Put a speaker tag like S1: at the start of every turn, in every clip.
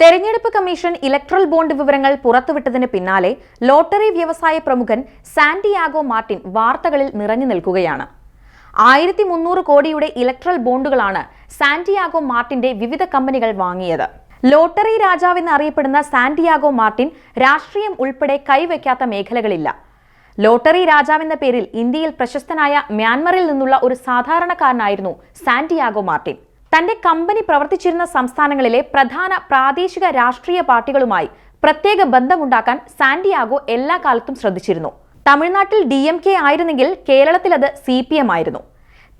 S1: തെരഞ്ഞെടുപ്പ് commission electoral bond വിവരങ്ങൾ പുറത്തുവിട്ടതിന് പിന്നാലെ ലോട്ടറി വ്യവസായ പ്രമുഖൻ സാന്റിയാഗോ മാർട്ടിൻ വാർത്തകളിൽ നിറഞ്ഞു നിൽക്കുകയാണ്. ആയിരത്തി മുന്നൂറ് കോടിയുടെ ഇലക്ട്രൽ ബോണ്ടുകളാണ് സാന്റിയാഗോ മാർട്ടിന്റെ വിവിധ കമ്പനികൾ വാങ്ങിയത്. ലോട്ടറി രാജാവെന്ന് അറിയപ്പെടുന്ന സാന്റിയാഗോ മാർട്ടിൻ രാഷ്ട്രീയം ഉൾപ്പെടെ കൈവയ്ക്കാത്ത മേഖലകളില്ല. ലോട്ടറി രാജാവെന്ന പേരിൽ ഇന്ത്യയിൽ പ്രശസ്തനായ മ്യാൻമറിൽ നിന്നുള്ള ഒരു സാധാരണക്കാരനായിരുന്നു സാന്റിയാഗോ മാർട്ടിൻ. തന്റെ കമ്പനി പ്രവർത്തിച്ചിരുന്ന സംസ്ഥാനങ്ങളിലെ പ്രധാന പ്രാദേശിക രാഷ്ട്രീയ പാർട്ടികളുമായി പ്രത്യേക ബന്ധമുണ്ടാക്കാൻ സാന്റിയാഗോ എല്ലാ കാലത്തും ശ്രദ്ധിച്ചിരുന്നു. തമിഴ്നാട്ടിൽ ഡി എം കെ ആയിരുന്നെങ്കിൽ കേരളത്തിൽ അത് സി പി എം ആയിരുന്നു.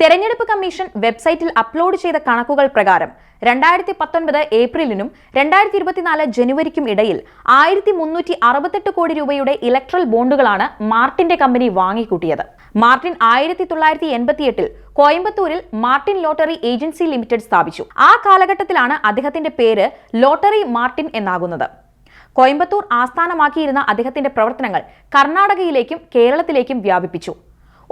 S1: തെരഞ്ഞെടുപ്പ് കമ്മീഷൻ വെബ്സൈറ്റിൽ അപ്ലോഡ് ചെയ്ത കണക്കുകൾ പ്രകാരം രണ്ടായിരത്തി പത്തൊൻപത് ഏപ്രിലിനും രണ്ടായിരത്തി ഇരുപത്തിനാല് ജനുവരിക്കും ഇടയിൽ ആയിരത്തി മുന്നൂറ്റി അറുപത്തെട്ട് കോടി രൂപയുടെ ഇലക്ട്രൽ ബോണ്ടുകളാണ് മാർട്ടിന്റെ കമ്പനി വാങ്ങിക്കൂട്ടിയത്. മാർട്ടിൻ ആയിരത്തി തൊള്ളായിരത്തി എൺപത്തിയെട്ടിൽ കോയമ്പത്തൂരിൽ മാർട്ടിൻ ലോട്ടറി ഏജൻസി ലിമിറ്റഡ് സ്ഥാപിച്ചു. ആ കാലഘട്ടത്തിലാണ് അദ്ദേഹത്തിന്റെ പേര് ലോട്ടറി മാർട്ടിൻ എന്നാകുന്നത്. കോയമ്പത്തൂർ ആസ്ഥാനമാക്കിയിരുന്ന അദ്ദേഹത്തിന്റെ പ്രവർത്തനങ്ങൾ കർണാടകയിലേക്കും കേരളത്തിലേക്കും വ്യാപിപ്പിച്ചു.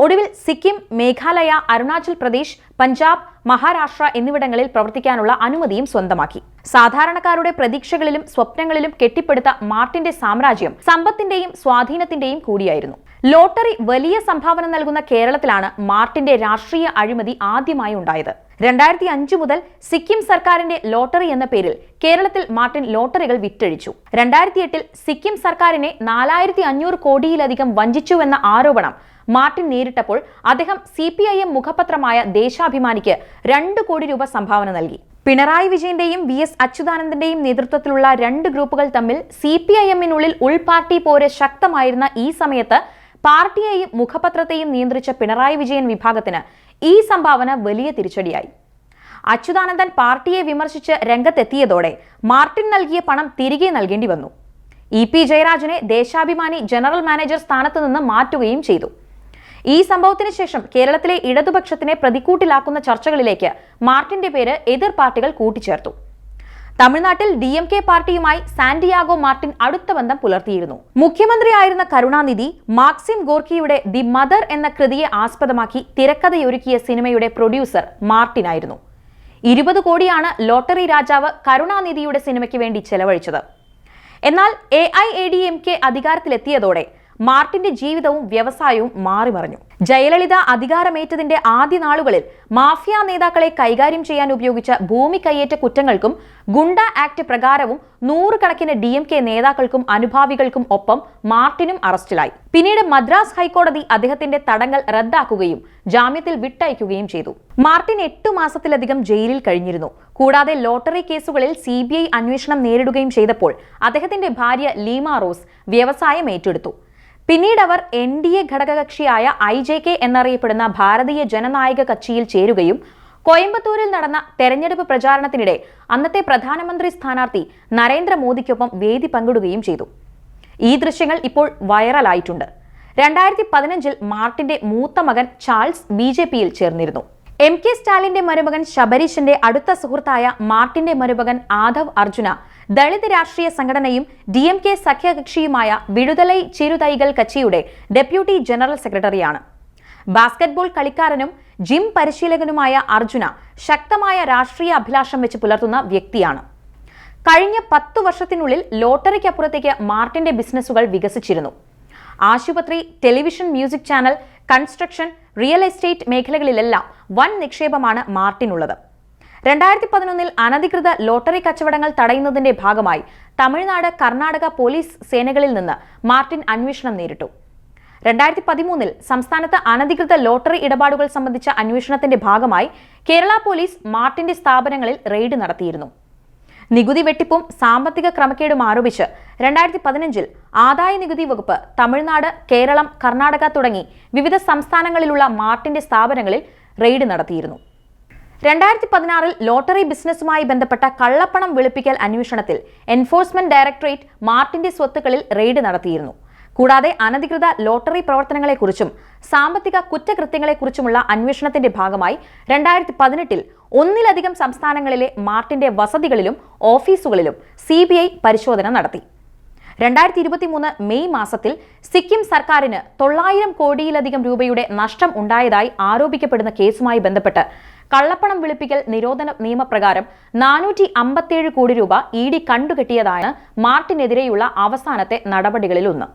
S1: ഒടുവിൽ സിക്കിം മേഘാലയ അരുണാചൽ പ്രദേശ് പഞ്ചാബ് മഹാരാഷ്ട്ര എന്നിവിടങ്ങളിൽ പ്രവർത്തിക്കാനുള്ള അനുമതിയും സ്വന്തമാക്കി. സാധാരണക്കാരുടെ പ്രതീക്ഷകളിലും സ്വപ്നങ്ങളിലും കെട്ടിപ്പടുത്ത മാർട്ടിന്റെ സാമ്രാജ്യം സമ്പത്തിന്റെയും സ്വാധീനത്തിന്റെയും കൂടിയായിരുന്നു. ലോട്ടറി വലിയ സംഭാവന നൽകുന്ന കേരളത്തിലാണ് മാർട്ടിന്റെ രാഷ്ട്രീയ അഴിമതി ആദ്യമായി ഉണ്ടായത്. രണ്ടായിരത്തി അഞ്ചു മുതൽ സിക്കിം സർക്കാരിന്റെ ലോട്ടറി എന്ന പേരിൽ കേരളത്തിൽ മാർട്ടിൻ ലോട്ടറികൾ വിറ്റഴിച്ചു. രണ്ടായിരത്തി എട്ടിൽ സിക്കിം സർക്കാരിനെ നാലായിരത്തി അഞ്ഞൂറ് കോടിയിലധികം വഞ്ചിച്ചുവെന്ന ആരോപണം മാർട്ടിൻ നേരിട്ടപ്പോൾ അദ്ദേഹം സി പി ഐ എം മുഖപത്രമായ ദേശാഭിമാനിക്ക് രണ്ട് കോടി രൂപ സംഭാവന നൽകി. പിണറായി വിജയന്റെയും വി എസ് അച്യുതാനന്ദന്റെയും നേതൃത്വത്തിലുള്ള രണ്ട് ഗ്രൂപ്പുകൾ തമ്മിൽ സി പി ഐ എമ്മിനുള്ളിൽ ഉൾപാർട്ടി പോര് ശക്തമായിരുന്ന ഈ സമയത്ത് പാർട്ടിയെയും മുഖപത്രത്തെയും നിയന്ത്രിച്ച പിണറായി വിജയൻ വിഭാഗത്തിന് ഈ സംഭാവന വലിയ തിരിച്ചടിയായി. അച്യുതാനന്ദൻ പാർട്ടിയെ വിമർശിച്ച് രംഗത്തെത്തിയതോടെ മാർട്ടിൻ നൽകിയ പണം തിരികെ നൽകേണ്ടി വന്നു. ഇ പി ജയരാജനെ ദേശാഭിമാനി ജനറൽ മാനേജർ സ്ഥാനത്ത് നിന്ന് മാറ്റുകയും ചെയ്തു. ഈ സംഭവത്തിന് ശേഷം കേരളത്തിലെ ഇടതുപക്ഷത്തിനെ പ്രതിക്കൂട്ടിലാക്കുന്ന ചർച്ചകളിലേക്ക് മാർട്ടിന്റെ പേര് എതിർ പാർട്ടികൾ കൂട്ടിച്ചേർത്തു. തമിഴ്നാട്ടിൽ ഡി എം കെ പാർട്ടിയുമായി സാന്റിയാഗോ മാർട്ടിൻ അടുത്ത ബന്ധം പുലർത്തിയിരുന്നു. മുഖ്യമന്ത്രിയായിരുന്ന കരുണാനിധി മാക്സിം ഗോർക്കിയുടെ ദി മദർ എന്ന കൃതിയെ ആസ്പദമാക്കി തിരക്കഥയൊരുക്കിയ സിനിമയുടെ പ്രൊഡ്യൂസർ മാർട്ടിൻ ആയിരുന്നു ഇരുപത് കോടിയാണ് ലോട്ടറി രാജാവ് കരുണാനിധിയുടെ സിനിമയ്ക്ക് വേണ്ടി ചെലവഴിച്ചത്. എന്നാൽ A I A D M K അധികാരത്തിലെത്തിയതോടെ മാർട്ടിന്റെ ജീവിതവും വ്യവസായവും മാറിമറിഞ്ഞു ജയലളിത അധികാരമേറ്റതിന്റെ ആദ്യ നാളുകളിൽ മാഫിയ നേതാക്കളെ കൈകാര്യം ചെയ്യാൻ ഉപയോഗിച്ച ഭൂമി കയ്യേറ്റ കുറ്റങ്ങൾക്കും ഗുണ്ട ആക്ട് പ്രകാരവും നൂറുകണക്കിന് ഡി എം കെ നേതാക്കൾക്കും അനുഭാവികൾക്കും ഒപ്പം മാർട്ടിനും അറസ്റ്റിലായി. പിന്നീട് മദ്രാസ് ഹൈക്കോടതി അദ്ദേഹത്തിന്റെ തടങ്കൽ റദ്ദാക്കുകയും ജാമ്യത്തിൽ വിട്ടയക്കുകയും ചെയ്തു. മാർട്ടിൻ എട്ടു മാസത്തിലധികം ജയിലിൽ കഴിഞ്ഞിരുന്നു. കൂടാതെ ലോട്ടറി കേസുകളിൽ സി ബി ഐ അന്വേഷണം നേരിടുകയും ചെയ്തപ്പോൾ അദ്ദേഹത്തിന്റെ ഭാര്യ ലീമ റോസ് വ്യവസായം ഏറ്റെടുത്തു. പിന്നീട് അവർ എൻ ഡി എ ഘടകകക്ഷിയായ ഐ ജെ കെ എന്നറിയപ്പെടുന്ന ഭാരതീയ ജനനായക കക്ഷിയിൽ ചേരുകയും കോയമ്പത്തൂരിൽ നടന്ന തെരഞ്ഞെടുപ്പ് പ്രചാരണത്തിനിടെ അന്നത്തെ പ്രധാനമന്ത്രി സ്ഥാനാർത്ഥി നരേന്ദ്രമോദിക്കൊപ്പം വേദി പങ്കിടുകയും ചെയ്തു. ഈ ദൃശ്യങ്ങൾ ഇപ്പോൾ വൈറലായിട്ടുണ്ട്. രണ്ടായിരത്തി പതിനഞ്ചിൽ മാർട്ടിന്റെ മൂത്ത മകൻ ചാൾസ് ബി ജെ പിയിൽ ചേർന്നിരുന്നു. എം കെ സ്റ്റാലിന്റെ മരുമകൻ ശബരീഷിന്റെ അടുത്ത സുഹൃത്തായ മാർട്ടിന്റെ മരുമകൻ ആധവ് അർജുന ദളിത് രാഷ്ട്രീയ സംഘടനയും ഡി എം കെ സഖ്യകക്ഷിയുമായ വിടുതലൈ ചിരുതൈകൾ കച്ചിയുടെ ഡെപ്യൂട്ടി ജനറൽ സെക്രട്ടറിയാണ്. ബാസ്കറ്റ്ബോൾ കളിക്കാരനും ജിം പരിശീലകനുമായ അർജുന ശക്തമായ രാഷ്ട്രീയ അഭിലാഷം വെച്ച് പുലർത്തുന്ന വ്യക്തിയാണ്. കഴിഞ്ഞ പത്തു വർഷത്തിനുള്ളിൽ ലോട്ടറിക്കപ്പുറത്തേക്ക് മാർട്ടിന്റെ ബിസിനസ്സുകൾ വികസിച്ചിരുന്നു. ആശുപത്രി television music channel construction real estate മേഖലകളിലെല്ലാം വൻ നിക്ഷേപമാണ് മാർട്ടിനുള്ളത്. രണ്ടായിരത്തി പതിനൊന്നിൽ അനധികൃത ലോട്ടറി കച്ചവടങ്ങൾ തടയുന്നതിന്റെ ഭാഗമായി തമിഴ്നാട് കർണാടക പോലീസ് സേനകളിൽ നിന്ന് മാർട്ടിൻ അന്വേഷണം നേരിട്ടു. രണ്ടായിരത്തി പതിമൂന്നിൽ സംസ്ഥാനത്ത് അനധികൃത ലോട്ടറി ഇടപാടുകൾ സംബന്ധിച്ച അന്വേഷണത്തിന്റെ ഭാഗമായി കേരള പോലീസ് മാർട്ടിന്റെ സ്ഥാപനങ്ങളിൽ റെയ്ഡ് നടത്തിയിരുന്നു. നികുതി വെട്ടിപ്പും സാമ്പത്തിക ക്രമക്കേടും ആരോപിച്ച് രണ്ടായിരത്തി പതിനഞ്ചിൽ ആദായ നികുതി വകുപ്പ് തമിഴ്നാട് കേരളം കർണാടക തുടങ്ങി വിവിധ സംസ്ഥാനങ്ങളിലുള്ള മാർട്ടിന്റെ സ്ഥാപനങ്ങളിൽ റെയ്ഡ് നടത്തിയിരുന്നു. രണ്ടായിരത്തി പതിനാറിൽ ലോട്ടറി ബിസിനസ്സുമായി ബന്ധപ്പെട്ട കള്ളപ്പണം വെളുപ്പിക്കൽ അന്വേഷണത്തിൽ എൻഫോഴ്സ്മെന്റ് ഡയറക്ടറേറ്റ് മാർട്ടിന്റെ സ്വത്തുക്കളിൽ റെയ്ഡ് നടത്തിയിരുന്നു. കൂടാതെ അനധികൃത ലോട്ടറി പ്രവർത്തനങ്ങളെക്കുറിച്ചും സാമ്പത്തിക കുറ്റകൃത്യങ്ങളെക്കുറിച്ചുമുള്ള അന്വേഷണത്തിന്റെ ഭാഗമായി രണ്ടായിരത്തി പതിനെട്ടിൽ ഒന്നിലധികം സംസ്ഥാനങ്ങളിലെ മാർട്ടിന്റെ വസതികളിലും ഓഫീസുകളിലും സി പരിശോധന നടത്തി. രണ്ടായിരത്തി ഇരുപത്തിമൂന്ന് മെയ് മാസത്തിൽ സിക്കിം സർക്കാരിന് തൊള്ളായിരം കോടിയിലധികം രൂപയുടെ നഷ്ടം ഉണ്ടായതായി ആരോപിക്കപ്പെടുന്ന കേസുമായി ബന്ധപ്പെട്ട് കള്ളപ്പണം വിളിപ്പിക്കൽ നിരോധന നിയമപ്രകാരം നാനൂറ്റി അമ്പത്തിയേഴ് കോടി രൂപ ഇ ഡി കണ്ടുകെട്ടിയതാണ് മാർട്ടിനെതിരെയുള്ള അവസാനത്തെ നടപടികളിലൊന്ന്.